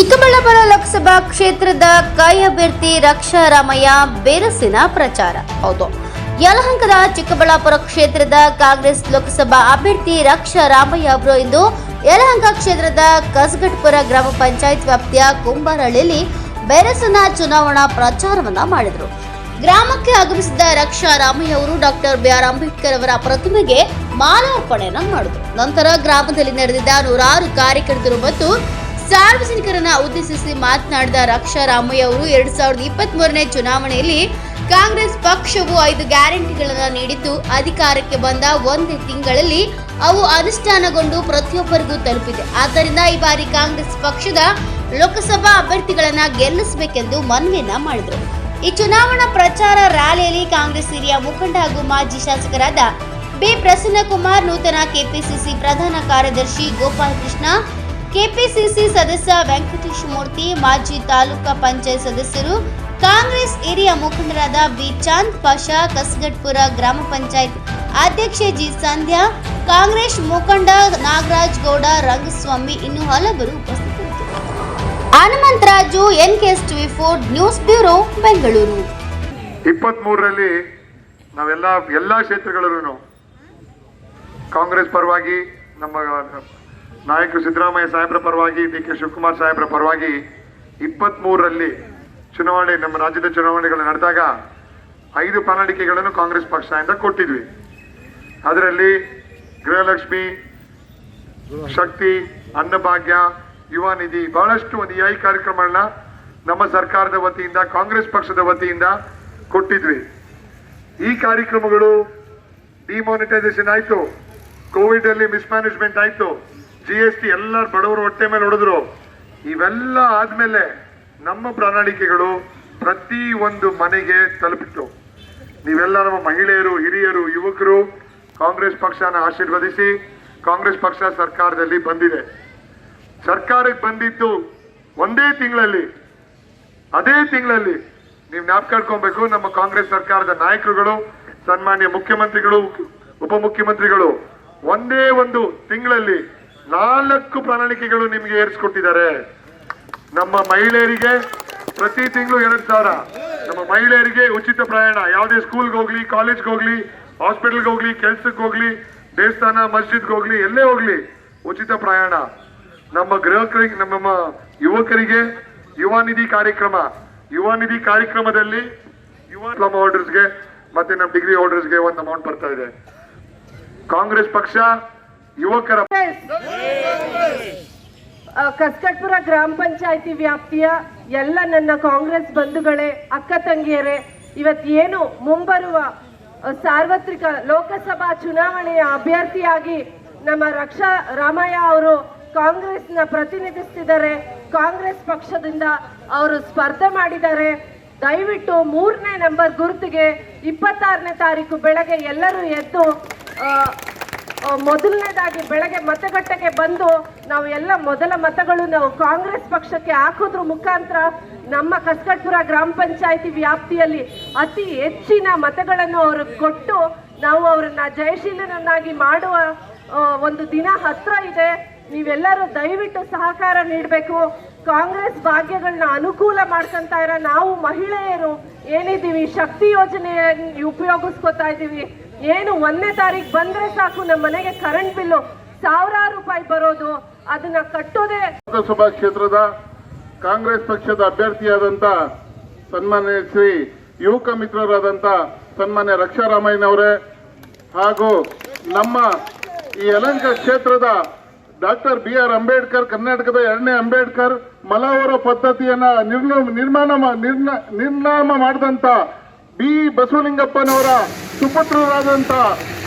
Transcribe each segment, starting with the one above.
ಚಿಕ್ಕಬಳ್ಳಾಪುರ ಲೋಕಸಭಾ ಕ್ಷೇತ್ರದ ಕೈ ಅಭ್ಯರ್ಥಿ ರಕ್ಷಾ ರಾಮಯ್ಯ ಬೇರಸಿನ ಪ್ರಚಾರ. ಹೌದು. ಯಲಹಂಕದ ಚಿಕ್ಕಬಳ್ಳಾಪುರ ಕ್ಷೇತ್ರದ ಕಾಂಗ್ರೆಸ್ ಲೋಕಸಭಾ ಅಭ್ಯರ್ಥಿ ರಕ್ಷಾ ರಾಮಯ್ಯ ಅವರು ಇಂದು ಯಲಹಂಕ ಕ್ಷೇತ್ರದ ಕಸಗಟ್ಪುರ ಗ್ರಾಮ ಪಂಚಾಯತ್ ವ್ಯಾಪ್ತಿಯ ಕುಂಬಾರಹಳ್ಳಿಯಲ್ಲಿ ಬೇರಸನ ಚುನಾವಣಾ ಪ್ರಚಾರವನ್ನ ಮಾಡಿದರು. ಗ್ರಾಮಕ್ಕೆ ಆಗಮಿಸಿದ ರಕ್ಷಾ ರಾಮಯ್ಯ ಅವರು ಡಾಕ್ಟರ್ ಬಿ ಆರ್ ಅಂಬೇಡ್ಕರ್ ಅವರ ಪ್ರತಿಮೆಗೆ ಮಾಲಾರ್ಪಣೆಯನ್ನ ಮಾಡಿದರು. ನಂತರ ಗ್ರಾಮದಲ್ಲಿ ನಡೆದಿದ್ದ ನೂರಾರು ಕಾರ್ಯಕರ್ತರು ಮತ್ತು ಸಾರ್ವಜನಿಕರನ್ನ ಉದ್ದೇಶಿಸಿ ಮಾತನಾಡಿದ ರಕ್ಷಾ ರಾಮಯ್ಯ ಅವರು ಎರಡ್ ಸಾವಿರದ ಇಪ್ಪತ್ತ್ ಮೂರನೇ ಚುನಾವಣೆಯಲ್ಲಿ ಕಾಂಗ್ರೆಸ್ ಪಕ್ಷವು ಐದು ಗ್ಯಾರಂಟಿಗಳನ್ನು ನೀಡಿದ್ದು, ಅಧಿಕಾರಕ್ಕೆ ಬಂದ ಒಂದೇ ತಿಂಗಳಲ್ಲಿ ಅವು ಅನುಷ್ಠಾನಗೊಂಡು ಪ್ರತಿಯೊಬ್ಬರಿಗೂ ತಲುಪಿದೆ. ಆದ್ದರಿಂದ ಈ ಬಾರಿ ಕಾಂಗ್ರೆಸ್ ಪಕ್ಷದ ಲೋಕಸಭಾ ಅಭ್ಯರ್ಥಿಗಳನ್ನ ಗೆಲ್ಲಿಸಬೇಕೆಂದು ಮನವಿಯನ್ನ ಮಾಡಿದರು. ಈ ಚುನಾವಣಾ ಪ್ರಚಾರ ರ್ಯಾಲಿಯಲ್ಲಿ ಕಾಂಗ್ರೆಸ್ ಹಿರಿಯ ಮುಖಂಡ ಹಾಗೂ ಮಾಜಿ ಶಾಸಕರಾದ ಬಿ ಪ್ರಸನ್ನ ಕುಮಾರ್ ನೂತನ ಕೆಪಿಸಿಸಿ ಪ್ರಧಾನ ಕಾರ್ಯದರ್ಶಿ ಗೋಪಾಲ್ ಕೃಷ್ಣ ಕೆಪಿಸಿಸಿ ಸದಸ್ಯ ವೆಂಕಟೇಶ್ ಮೂರ್ತಿ ಮಾಜಿ ತಾಲೂಕಾ ಪಂಚಾಯತ್ ಸದಸ್ಯರು, ಕಾಂಗ್ರೆಸ್ ಹಿರಿಯ ಮುಖಂಡರಾದ ಬಿ ಚಾಂದ್ ಪಾಷಾ, ಕಸಗಟ್ಪುರ ಗ್ರಾಮ ಪಂಚಾಯತ್ ಅಧ್ಯಕ್ಷೆ ಜಿ ಸಂಧ್ಯಾ, ಕಾಂಗ್ರೆಸ್ ಮುಖಂಡ ನಾಗರಾಜ್ ಗೌಡ, ರಂಗಸ್ವಾಮಿ ಇನ್ನು ಹಲವರು ಉಪಸ್ಥಿತರಿದ್ದರು. Hanumantharaju NKS TV four news bureau, Bengaluru. ಇಪ್ಪತ್ತ್ ಮೂರರಲ್ಲಿ ನಾವೆಲ್ಲ ಎಲ್ಲ ಕ್ಷೇತ್ರಗಳಲ್ಲೂ ಕಾಂಗ್ರೆಸ್ ಪರವಾಗಿ ನಮ್ಮ ನಾಯಕರು ಸಿದ್ದರಾಮಯ್ಯ ಸಾಹೇಬರ ಪರವಾಗಿ ಡಿ ಕೆ ಶಿವಕುಮಾರ್ ಸಾಹೇಬ್ರ ಪರವಾಗಿ ಇಪ್ಪತ್ತ್ ಮೂರರಲ್ಲಿ ಚುನಾವಣೆ, ನಮ್ಮ ರಾಜ್ಯದ ಚುನಾವಣೆಗಳು ನಡೆದಾಗ ಐದು ಪ್ರಣಾಳಿಕೆಗಳನ್ನು ಕಾಂಗ್ರೆಸ್ ಪಕ್ಷದಿಂದ ಕೊಟ್ಟಿದ್ವಿ. ಅದರಲ್ಲಿ ಗೃಹಲಕ್ಷ್ಮಿ, ಶಕ್ತಿ, ಅನ್ನಭಾಗ್ಯ, ಯುವ ನಿಧಿ ಬಹಳಷ್ಟು ಒಂದು ಈ ಕಾರ್ಯಕ್ರಮಗಳನ್ನ ನಮ್ಮ ಸರ್ಕಾರದ ವತಿಯಿಂದ, ಕಾಂಗ್ರೆಸ್ ಪಕ್ಷದ ವತಿಯಿಂದ ಕೊಟ್ಟಿದ್ವಿ. ಈ ಕಾರ್ಯಕ್ರಮಗಳು ಡಿಮಾನಿಟೈಸೇಷನ್ ಆಯಿತು. ಕೋವಿಡ್ ಅಲ್ಲಿ ಮಿಸ್ಮ್ಯಾನೇಜ್ಮೆಂಟ್ ಆಯ್ತು. ಜಿ ಎಸ್ ಟಿ ಎಲ್ಲರ ಬಡವರು ಹೊಟ್ಟೆ ಮೇಲೆ ಹೊಡೆದ್ರು. ಇವೆಲ್ಲ ಆದ್ಮೇಲೆ ನಮ್ಮ ಪ್ರಣಾಳಿಕೆಗಳು ಪ್ರತಿ ಒಂದು ಮನೆಗೆ ತಲುಪಿತ್ತು. ನೀವೆಲ್ಲ ನಮ್ಮ ಮಹಿಳೆಯರು, ಹಿರಿಯರು, ಯುವಕರು ಕಾಂಗ್ರೆಸ್ ಪಕ್ಷನ ಆಶೀರ್ವದಿಸಿ ಕಾಂಗ್ರೆಸ್ ಪಕ್ಷ ಸರ್ಕಾರದಲ್ಲಿ ಬಂದಿದೆ. ಸರ್ಕಾರಕ್ಕೆ ಬಂದಿದ್ದು ಒಂದೇ ತಿಂಗಳಲ್ಲಿ, ಅದೇ ತಿಂಗಳಲ್ಲಿ ನೀವು ನಾಪ್ಕಾಡ್ಕೊಬೇಕು ನಮ್ಮ ಕಾಂಗ್ರೆಸ್ ಸರ್ಕಾರದ ನಾಯಕರುಗಳು, ಸನ್ಮಾನ್ಯ ಮುಖ್ಯಮಂತ್ರಿಗಳು ಉಪಮುಖ್ಯಮಂತ್ರಿಗಳು ಒಂದೇ ಒಂದು ತಿಂಗಳಲ್ಲಿ ನಾಲ್ಕು ಪ್ರಣಾಳಿಕೆಗಳು ನಿಮಗೆ ಏರಿಸ್ಕೊಟ್ಟಿದ್ದಾರೆ. ನಮ್ಮ ಮಹಿಳೆಯರಿಗೆ ಪ್ರತಿ ತಿಂಗಳು ಎರಡು ಸಾವಿರ. ನಮ್ಮ ಮಹಿಳೆಯರಿಗೆ ಉಚಿತ ಪ್ರಯಾಣ. ಯಾವುದೇ ಸ್ಕೂಲ್ಗೆ ಹೋಗ್ಲಿ ಕಾಲೇಜ್ಗೆ ಹೋಗ್ಲಿ ಹಾಸ್ಪಿಟಲ್ಗೆ ಹೋಗ್ಲಿ, ಕೆಲ್ಸಕ್ಕೆ ಹೋಗ್ಲಿ, ದೇವಸ್ಥಾನ, ಮಸ್ಜಿದ್ಗೆ ಹೋಗ್ಲಿ, ಎಲ್ಲೇ ಹೋಗ್ಲಿ, ಉಚಿತ ಪ್ರಯಾಣ. ನಮ್ಮ ಗೃಹಕರಿಗೆ ನಮ್ಮ ಯುವಕರಿಗೆ ಯುವ ನಿಧಿ ಕಾರ್ಯಕ್ರಮ. ಯುವ ನಿಧಿ ಕಾರ್ಯಕ್ರಮದಲ್ಲಿ ಯುವ ಡಿಪ್ಲೊಮಾ ಹೋಲ್ಡರ್ಸ್ಗೆ ಮತ್ತೆ ನಮ್ಮ ಡಿಗ್ರಿ ಹೋಲ್ಡರ್ಸ್ಗೆ ಒಂದು ಅಮೌಂಟ್ ಬರ್ತಾ ಇದೆ. ಕಾಂಗ್ರೆಸ್ ಪಕ್ಷ ಯುವಕರ ಕಸ್ಕಟ್ಪುರ ಗ್ರಾಮ ಪಂಚಾಯತಿ ವ್ಯಾಪ್ತಿಯ ಎಲ್ಲ ನನ್ನ ಕಾಂಗ್ರೆಸ್ ಬಂಧುಗಳೇ, ಅಕ್ಕ ತಂಗಿಯರೇ, ಇವತ್ತೇನು ಮುಂಬರುವ ಸಾರ್ವತ್ರಿಕ ಲೋಕಸಭಾ ಚುನಾವಣೆಯ ಅಭ್ಯರ್ಥಿಯಾಗಿ ನಮ್ಮ ರಕ್ಷಾ ರಾಮಯ್ಯ ಅವರು ಕಾಂಗ್ರೆಸ್ನ ಪ್ರತಿನಿಧಿಸ್ತಿದ್ದಾರೆ. ಕಾಂಗ್ರೆಸ್ ಪಕ್ಷದಿಂದ ಅವರು ಸ್ಪರ್ಧೆ ಮಾಡಿದ್ದಾರೆ. ದಯವಿಟ್ಟು ಮೂರನೇ ನಂಬರ್ ಗುರುತಿಗೆ ಇಪ್ಪತ್ತಾರನೇ ತಾರೀಕು ಬೆಳಗ್ಗೆ ಎಲ್ಲರೂ ಎದ್ದು ಮೊದಲನೇದಾಗಿ ಬೆಳಗ್ಗೆ ಮತಗಟ್ಟೆಗೆ ಬಂದು ನಾವು ಎಲ್ಲ ಮೊದಲ ಮತಗಳು ನಾವು ಕಾಂಗ್ರೆಸ್ ಪಕ್ಷಕ್ಕೆ ಹಾಕೋದ್ರ ಮುಖಾಂತರ ನಮ್ಮ ಕಸ್ಕಟ್ಪುರ ಗ್ರಾಮ ಪಂಚಾಯತಿ ವ್ಯಾಪ್ತಿಯಲ್ಲಿ ಅತಿ ಹೆಚ್ಚಿನ ಮತಗಳನ್ನು ಅವರು ಕೊಟ್ಟು ನಾವು ಅವರನ್ನ ಜಯಶೀಲನನ್ನಾಗಿ ಮಾಡುವ ಒಂದು ದಿನ ಹತ್ರ ಇದೆ. ನೀವೆಲ್ಲರೂ ದಯವಿಟ್ಟು ಸಹಕಾರ ನೀಡಬೇಕು. ಕಾಂಗ್ರೆಸ್ ಭಾಗ್ಯಗಳನ್ನ ಅನುಕೂಲ ಮಾಡ್ಕೊಂತ ಇರೋ ನಾವು ಮಹಿಳೆಯರು ಏನಿದ್ದೀವಿ? ಶಕ್ತಿ ಯೋಜನೆಯನ್ನು ಉಪಯೋಗಿಸ್ಕೊತಾ ಇದ್ದೀವಿ. ಏನು ಒಂದನೇ ತಾರೀಕು ಬಂದ್ರೆ ಸಾಕು, ನಮ್ಮ ಮನೆಗೆ ಕರೆಂಟ್ ಬಿಲ್ಲು ಸಾವಿರಾರು ರೂಪಾಯಿ ಬರೋದು, ಅದನ್ನ ಕಟ್ಟೋದೇ ಲೋಕಸಭಾ ಕ್ಷೇತ್ರದ ಕಾಂಗ್ರೆಸ್ ಪಕ್ಷದ ಅಭ್ಯರ್ಥಿಯಾದಂತ ಸನ್ಮಾನ್ಯ ಶ್ರೀ ಯುವಕ ಮಿತ್ರರಾದಂತ ಸನ್ಮಾನ್ಯ ರಕ್ಷಾರಾಮಯ್ಯನವರೇ ಹಾಗೂ ನಮ್ಮ ಈ ಯಲಂಕ ಕ್ಷೇತ್ರದ ಡಾಕ್ಟರ್ ಬಿ ಆರ್ ಅಂಬೇಡ್ಕರ್, ಕರ್ನಾಟಕದ ಎರಡನೇ ಅಂಬೇಡ್ಕರ್ ಮಲಾವರ ಪದ್ಧತಿಯನ್ನ ನಿರ್ಮಾಣ ನಿರ್ನಾಮ ಮಾಡಿದಂತ ಬಿ ಬಸವಲಿಂಗಪ್ಪನವರ ಸುಪುತ್ರರಾದಂಥ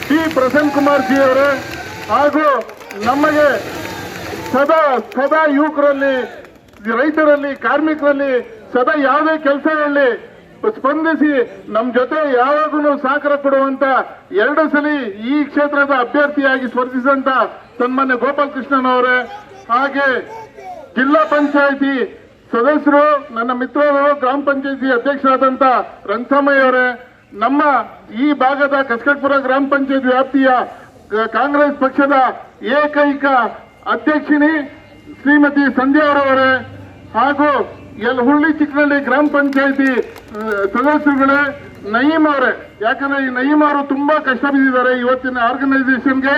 ಬಿ ಪ್ರಸನ್ನ ಕುಮಾರ್ ಜಿ ಅವರೇ ಹಾಗೂ ನಮಗೆ ಸದಾ ಸದಾ ಯುವಕರಲ್ಲಿ, ರೈತರಲ್ಲಿ, ಕಾರ್ಮಿಕರಲ್ಲಿ ಸದಾ ಯಾವುದೇ ಕೆಲಸಗಳಲ್ಲಿ ಸ್ಪಂದಿಸಿ ನಮ್ಮ ಜೊತೆ ಯಾವಾಗೂ ಸಹಕಾರ ಕೊಡುವಂತ ಎರಡು ಸಲ ಈ ಕ್ಷೇತ್ರದ ಅಭ್ಯರ್ಥಿಯಾಗಿ ಸ್ಪರ್ಧಿಸಿದಂತ ಸನ್ಮಾನ್ಯ ಗೋಪಾಲಕೃಷ್ಣನ್ ಕೃಷ್ಣನವರೇ ಹಾಗೆ ಜಿಲ್ಲಾ ಪಂಚಾಯಿತಿ ಸದಸ್ಯರು, ನನ್ನ ಮಿತ್ರರು, ಗ್ರಾಮ ಪಂಚಾಯತಿ ಅಧ್ಯಕ್ಷರಾದಂತ ರಂಗಸ್ವಾಮಯ್ಯ ಅವರೇ, ನಮ್ಮ ಈ ಭಾಗದ ಕಸ್ಕಟ್ಪುರ ಗ್ರಾಮ ಪಂಚಾಯತ್ ವ್ಯಾಪ್ತಿಯ ಕಾಂಗ್ರೆಸ್ ಪಕ್ಷದ ಏಕೈಕ ಅಧ್ಯಕ್ಷಿಣಿ ಶ್ರೀಮತಿ ಸಂಧ್ಯಾ ಅವರವರೇ, ಹಾಗೂ ಎಲ್ ಹುಳ್ಳಿ ಚಿಕ್ಕನಹಳ್ಳಿ ಗ್ರಾಮ ಪಂಚಾಯತಿ ಸದಸ್ಯರುಗಳೇ, ನಯೀಮ್ ಅವರೇ. ಯಾಕಂದ್ರೆ ಈ ನಯೀಮ್ ಅವರು ತುಂಬಾ ಕಷ್ಟ ಬಿದ್ದಿದ್ದಾರೆ ಇವತ್ತಿನ ಆರ್ಗನೈಸೇಷನ್ಗೆ